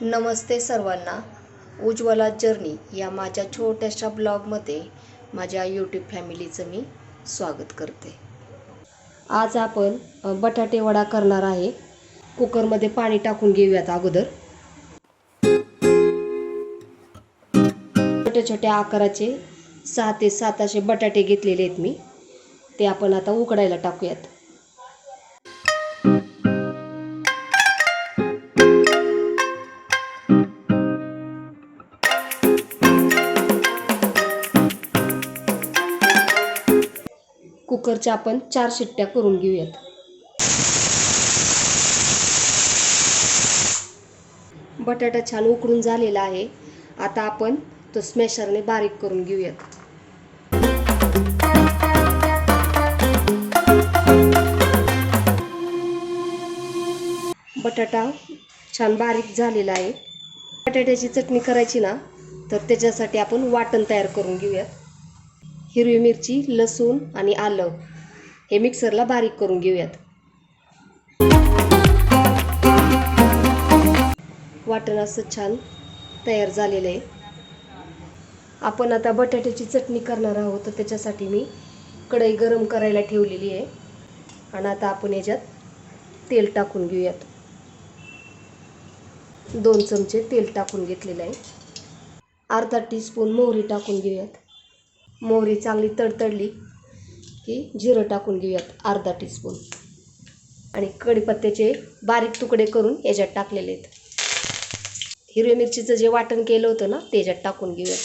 नमस्ते सर्वांना. उज्ज्वला जर्नी या माझ्या छोट्याशा ब्लॉगमध्ये माझ्या यूट्यूब फॅमिलीचं मी स्वागत करते. आज आपण बटाटे वडा करणार आहे. कुकरमध्ये पाणी टाकून घेऊयात अगोदर. छोट्या छोट्या आकाराचे सहा ते सात असे बटाटे घेतलेले आहेत मी. ते आपण आता उकडायला टाकूयात. कुकरच्या आपण चार शिट्ट्या करून घेऊयात. बटाटा छान उकडून झालेला आहे. आता आपण तो स्मॅशरने बारीक करून घेऊयात. बटाटा छान बारीक झालेला आहे. बटाट्याची चटणी करायची ना तर त्याच्यासाठी आपण वाटण तयार करून घेऊयात. हिरवी मिरची लसूण आणि आलं हे मिक्सरला बारीक करून घेऊयात. वाटण असं छान तयार झालेलं आहे. आपण आता बटाट्याची चटणी करणार आहोत तर त्याच्यासाठी मी कढई गरम करायला ठेवलेली आहे. आणि आता आपण याच्यात तेल टाकून घेऊयात. दोन चमचे तेल टाकून घेतलेलं आहे. अर्धा टीस्पून मोहरी टाकून घेऊयात. मोहरी चांगली तडतडली की जिरं टाकून घेऊयात अर्धा टीस्पून आणि कढीपत्त्याचे बारीक तुकडे करून याच्यात टाकलेले आहेत. हिरव्या मिरचीचं जे वाटण केलं होतं ना त्याच्यात टाकून घेऊयात.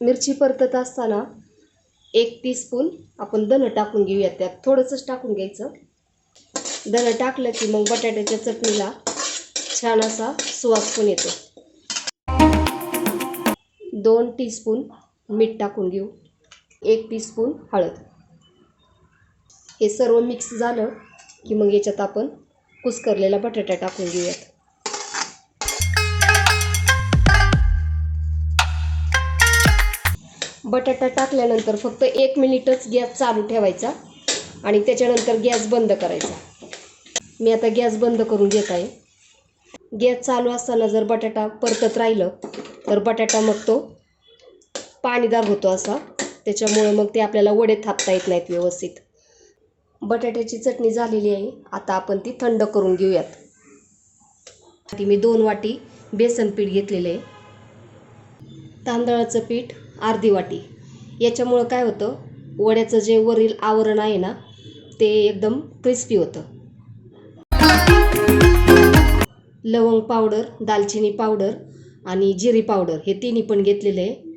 मिरची परतत असताना एक टीस्पून आपण धनं टाकून घेऊयात त्यात. थोडंसंच टाकून घ्यायचं. दणं टाकलं की मग बटाट्याच्या चटणीला छान असा सुवास पण येतो. दोन टीस्पून मीठ टाकून घेऊ. एक टीस्पून हळद. हे सर्व मिक्स झालं की मग याच्यात आपण कुस्करलेला बटाटा टाकून घेऊयात. बटाटा टाकल्यानंतर फक्त एक मिनिटच गॅस चालू ठेवायचा आणि त्याच्यानंतर गॅस बंद करायचा. मी आता गॅस बंद करून घेत आहे. गॅस चालू असताना जर बटाटा परतत राहिलं तर बटाटा मग तो पाणीदार होतो असा. त्याच्यामुळे मग ते आपल्याला वडे थापता येत नाहीत व्यवस्थित. बटाट्याची चटणी झालेली आहे. आता आपण ती थंड करून घेऊयात. ती मी दोन वाटी बेसन पीठ घेतलेलं आहे. तांदळाचं पीठ अर्धी वाटी. याच्यामुळं काय होतं? वड्याचं जे वरील आवरण आहे ना ते एकदम क्रिस्पी होतं. लवंग पावडर दालचिनी पावडर आणि जिरी पावडर हे तिन्ही पण घेतलेले आहे.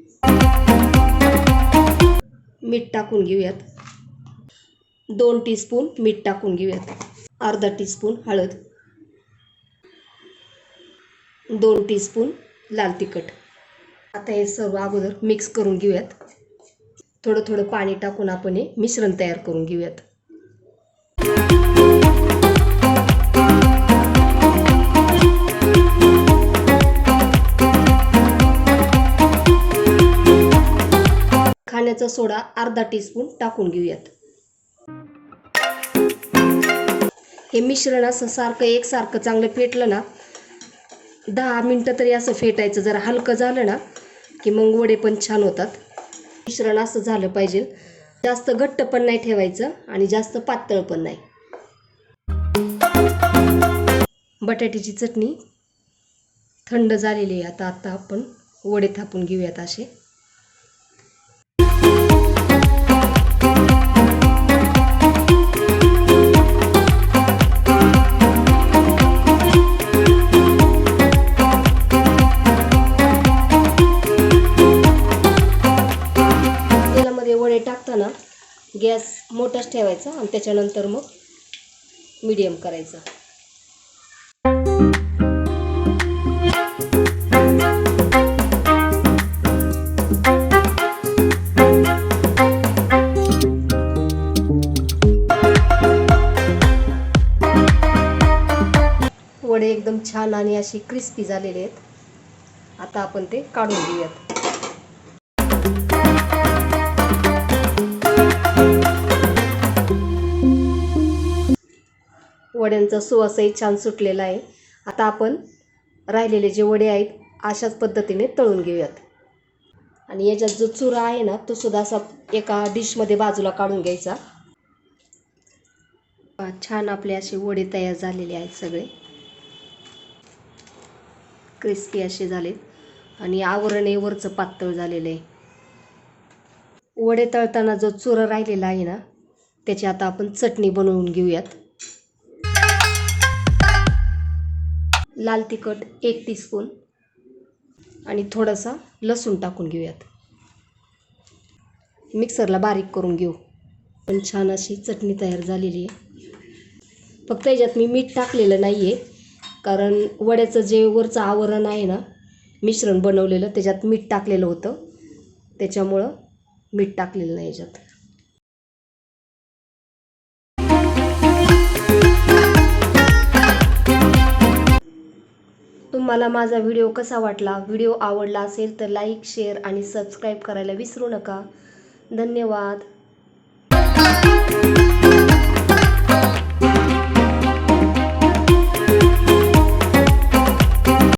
मीठ टाकून घेऊयात. दोन टीस्पून मीठ टाकून घेऊयात. अर्धा टीस्पून हळद. दोन टीस्पून लाल तिखट. आता हे सर्व अगोदर मिक्स करून घेऊयात. थोडं थोडं पाणी टाकून आपण हे मिश्रण तयार करून घेऊयात. खाण्याचा सोडा अर्धा टीस्पून टाकून घेऊयात. हे मिश्रण असं सारखं एकसारखं चांगलं फेटलं ना दहा मिनटं तरी असं फेटायचं जरा हलकं झालं ना की मग वडे पण छान होतात. मिश्रण असं झालं पाहिजे. जास्त घट्ट पण नाही ठेवायचं आणि जास्त पातळ पण नाही. बटाट्याची चटणी थंड झालेली आहे. आता आता आपण वडे थापून घेऊयात असे. गॅस मोठाच ठेवायचा आणि त्याच्यानंतर मग मीडियम करायचं. वडे एकदम छान आणि अशी क्रिस्पी झालेले आहेत. आता आपण ते काढून घेऊयात. वड्यांचा सुवासही छान सुटलेला आहे. आता आपण राहिलेले जे वडे आहेत अशाच पद्धतीने तळून घेऊयात. आणि याच्यात जो चुरा आहे ना तो सुद्धा असा एका डिशमध्ये बाजूला काढून घ्यायचा. छान आपले असे वडे तयार झालेले आहेत सगळे. क्रिस्पी असे झालेत. आणि आवरण हे वरचं पातळ झालेलं आहे. वडे तळताना जो चुरा राहिलेला आहे ना त्याची आता आपण चटणी बनवून घेऊयात. लाल तिखट एक टीस्पून आणि थोडासा लसूण टाकून घेऊयात. मिक्सरला बारीक करून घेऊ. पण छान अशी चटणी तयार झालेली आहे. फक्त याच्यात मी मीठ टाकलेलं नाही आहे कारण वड्याचं जे वरचं आवरण आहे ना मिश्रण बनवलेलं त्याच्यात मीठ टाकलेलं होतं. त्याच्यामुळं मीठ टाकलेलं नाही याच्यात. तुम्हाला माझा व्हिडिओ कसा वाटला व्हिडिओ आवडला असेल तर लाईक शेअर आणि सबस्क्राईब करायला विसरू नका. धन्यवाद.